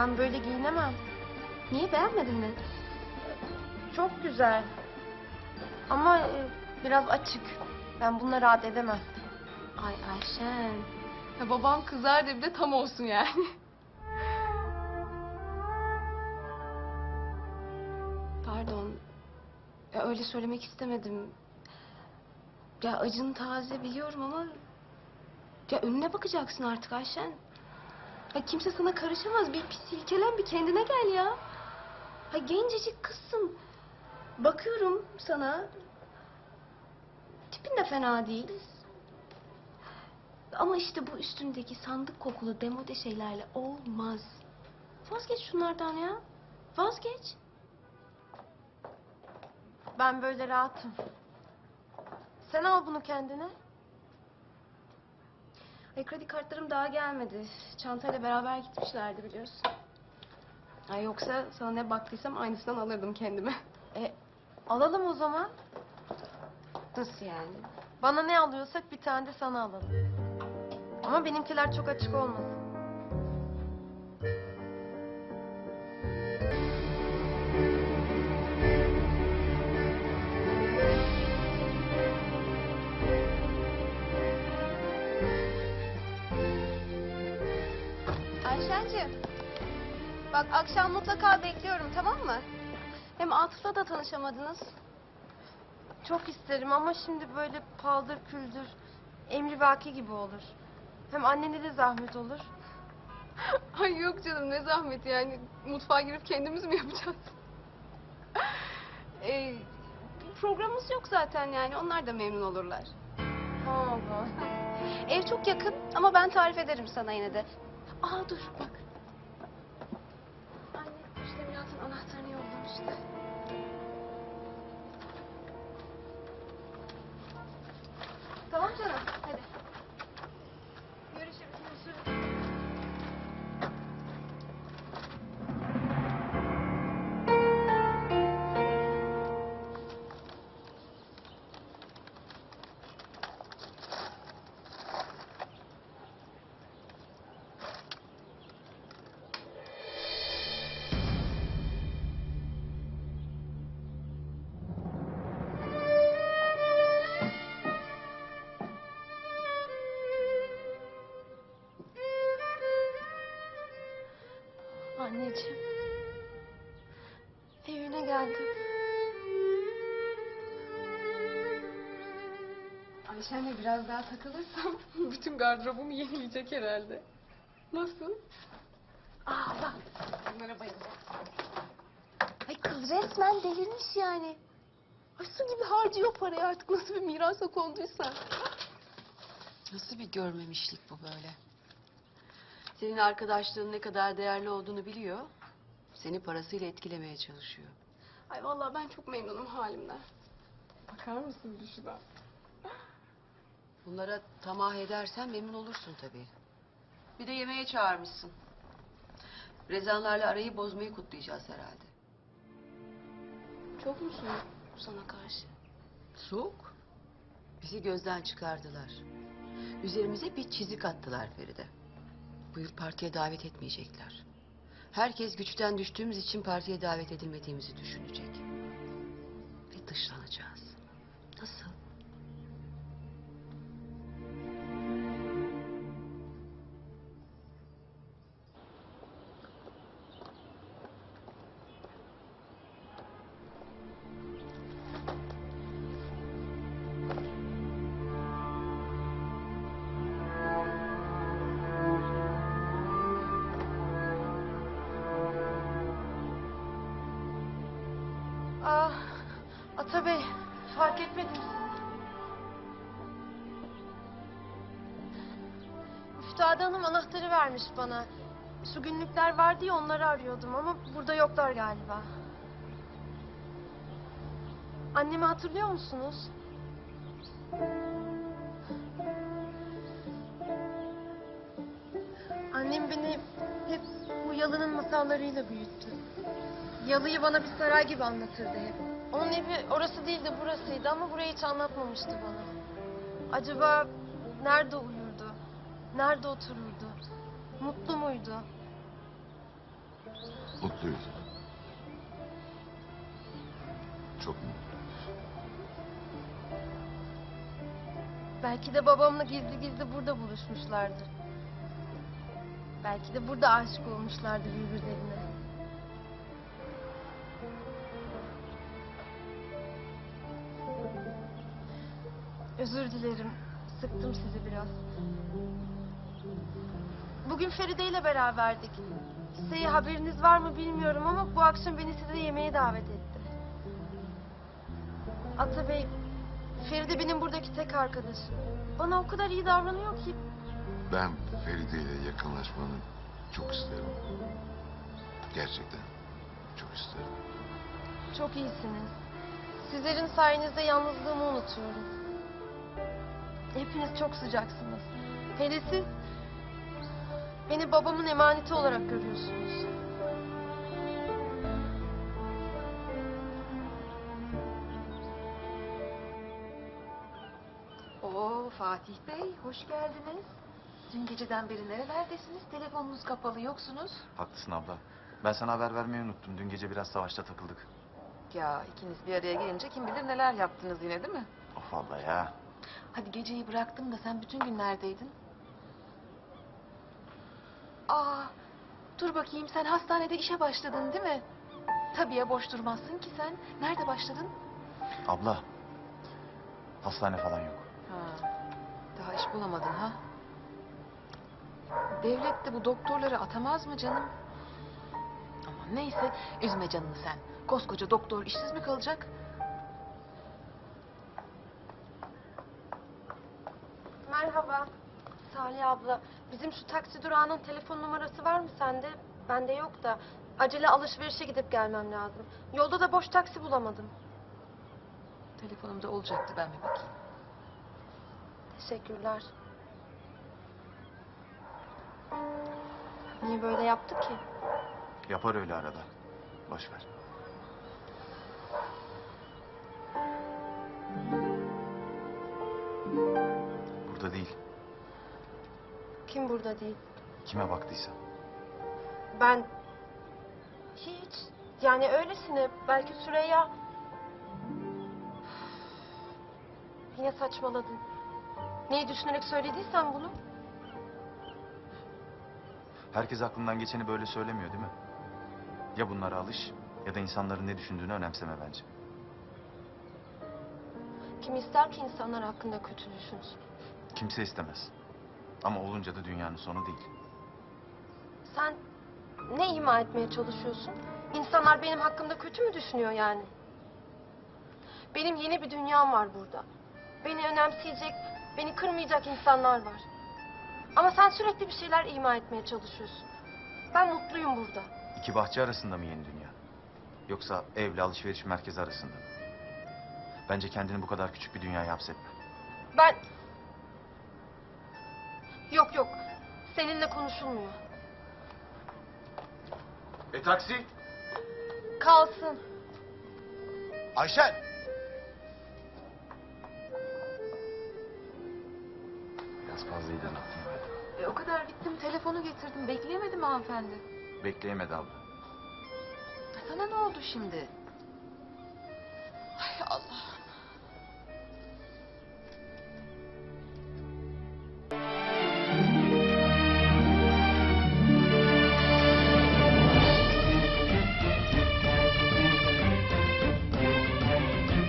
Ben böyle giyinemem. Niye beğenmedin mi? Çok güzel. Ama e, biraz açık. Ben bununla rahat edemem. Ay Ayşen. Ya babam kızar bir de tam olsun yani. Pardon. Ya öyle söylemek istemedim. Ya acın taze biliyorum ama... Ya önüne bakacaksın artık Ayşen. Ya kimse sana karışamaz. Bir, bir silkelen bir kendine gel ya. Ha gencecik kızsın. Bakıyorum sana. Tipin de fena değil. Ama işte bu üstündeki sandık kokulu demode şeylerle olmaz. Vazgeç şunlardan ya. Vazgeç. Ben böyle rahatım. Sen al bunu kendine. Ay kredi kartlarım daha gelmedi. Çantayla beraber gitmişlerdi biliyorsun. Ay yoksa sana ne baktıysam aynısından alırdım kendime. E, alalım o zaman. Nasıl yani? Bana ne alıyorsak bir tane de sana alalım. Ama benimkiler çok açık olmasın. Ayşen'cim. Bak akşam mutlaka bekliyorum tamam mı? Hem Atıf'la da tanışamadınız. Çok isterim ama şimdi böyle paldır küldür, emri vaki gibi olur. Hem annene de zahmet olur. Ay yok canım ne zahmet yani. Mutfağa girip kendimiz mi yapacağız? Ee, bir programımız yok zaten yani onlar da memnun olurlar. Allah. Ev çok yakın ama ben tarif ederim sana yine de. Aa dur bak. Anne müştemilatın anahtarını yollamıştı. Tamam canım Anneciğim. Evine geldim. Ayşen'le biraz daha takılırsam bütün gardırobumu yenileyecek herhalde. Nasıl? Aa bak. Bunlara bayılacağım. Ay kız resmen delirmiş yani. Ay su gibi harcıyor parayı artık nasıl bir mirasa konduysa. Nasıl bir görmemişlik bu böyle? Senin arkadaşlığın ne kadar değerli olduğunu biliyor. Seni parasıyla etkilemeye çalışıyor. Ay vallahi ben çok memnunum halimden. Bakar mısın bir şuna? Bunlara tamah edersen memnun olursun tabii. Bir de yemeğe çağırmışsın. Rezanlarla arayı bozmayı kutlayacağız herhalde. Çok mu soğuk sana karşı? Soğuk. Bizi gözden çıkardılar. Üzerimize bir çizik attılar Feride. Bu yıl partiye davet etmeyecekler. Herkes güçten düştüğümüz için partiye davet edilmediğimizi düşünecek. Ata Bey, fark etmedim. Müftade Hanım anahtarı vermiş bana. Şu günlükler vardı ya onları arıyordum ama burada yoklar galiba. Annemi hatırlıyor musunuz? Annem beni hep bu yalının masallarıyla büyüttü. Yalıyı bana bir saray gibi anlatırdı hep. Onun evi orası değil de burasıydı ama burayı hiç anlatmamıştı bana. Acaba nerede uyurdu? Nerede otururdu? Mutlu muydu? Mutluyuz. Çok mutlu. Belki de babamla gizli gizli burada buluşmuşlardır. Belki de burada aşık olmuşlardır birbirlerine. Özür dilerim. Sıktım sizi biraz. Bugün Feride ile beraberdik. Size haberiniz var mı bilmiyorum ama bu akşam beni size yemeğe davet etti. Atabey, Feride benim buradaki tek arkadaşım. Bana o kadar iyi davranıyor ki Ben Feride ile yakınlaşmanı çok isterim. Gerçekten çok isterim. çok iyisiniz. Sizlerin sayenizde yalnızlığımı unutuyorum. Hepiniz çok sıcaksınız. Hele siz beni babamın emaneti olarak görüyorsunuz. Oo Fatih Bey, hoş geldiniz. Dün geceden beri nerelerdesiniz? Telefonunuz kapalı, yoksunuz. Haklısın abla. Ben sana haber vermeyi unuttum. Dün gece biraz savaşta takıldık. Ya ikiniz bir araya gelince kim bilir neler yaptınız yine değil mi? Of abla ya. Hadi geceyi bıraktım da sen bütün gün neredeydin? Aa, dur bakayım sen hastanede işe başladın değil mi? Tabii ya boş durmazsın ki sen. Nerede başladın? Abla. Hastane falan yok. Ha, daha iş bulamadın ha? Devlet de bu doktorları atamaz mı canım? Aman neyse üzme canını sen. Koskoca doktor işsiz mi kalacak? Merhaba. Salih abla, bizim şu taksi durağının telefon numarası var mı sende? Bende yok da. Acele alışverişe gidip gelmem lazım. Yolda da boş taksi bulamadım. Telefonumda olacaktı ben bir bakayım. Teşekkürler. Niye böyle yaptı ki? Yapar öyle arada. Boş ver. Burada değil. Kim burada değil? Kime baktıysa. Ben... Hiç. Yani öylesine. Belki Süreyya... Yine saçmaladın. Neyi düşünerek söylediysen bunu? Herkes aklından geçeni böyle söylemiyor değil mi? Ya bunlara alış ya da insanların ne düşündüğünü önemseme bence. Kim ister ki insanlar hakkında kötü düşünsün? Kimse istemez. Ama olunca da dünyanın sonu değil. Sen ne ima etmeye çalışıyorsun? İnsanlar benim hakkımda kötü mü düşünüyor yani? Benim yeni bir dünyam var burada. Beni önemseyecek, beni kırmayacak insanlar var. Ama sen sürekli bir şeyler ima etmeye çalışıyorsun. Ben mutluyum burada. İki bahçe arasında mı yeni dünya? Yoksa evle alışveriş merkezi arasında mı? Bence kendini bu kadar küçük bir dünyaya hapsetme. Ben... Yok yok, seninle konuşulmuyor. E taksi? Kalsın. Ayşen! Biraz fazla ilan attım. E, o kadar gittim telefonu getirdim. Bekleyemedim hanımefendi. Bekleyemedi abla. Sana ne oldu şimdi?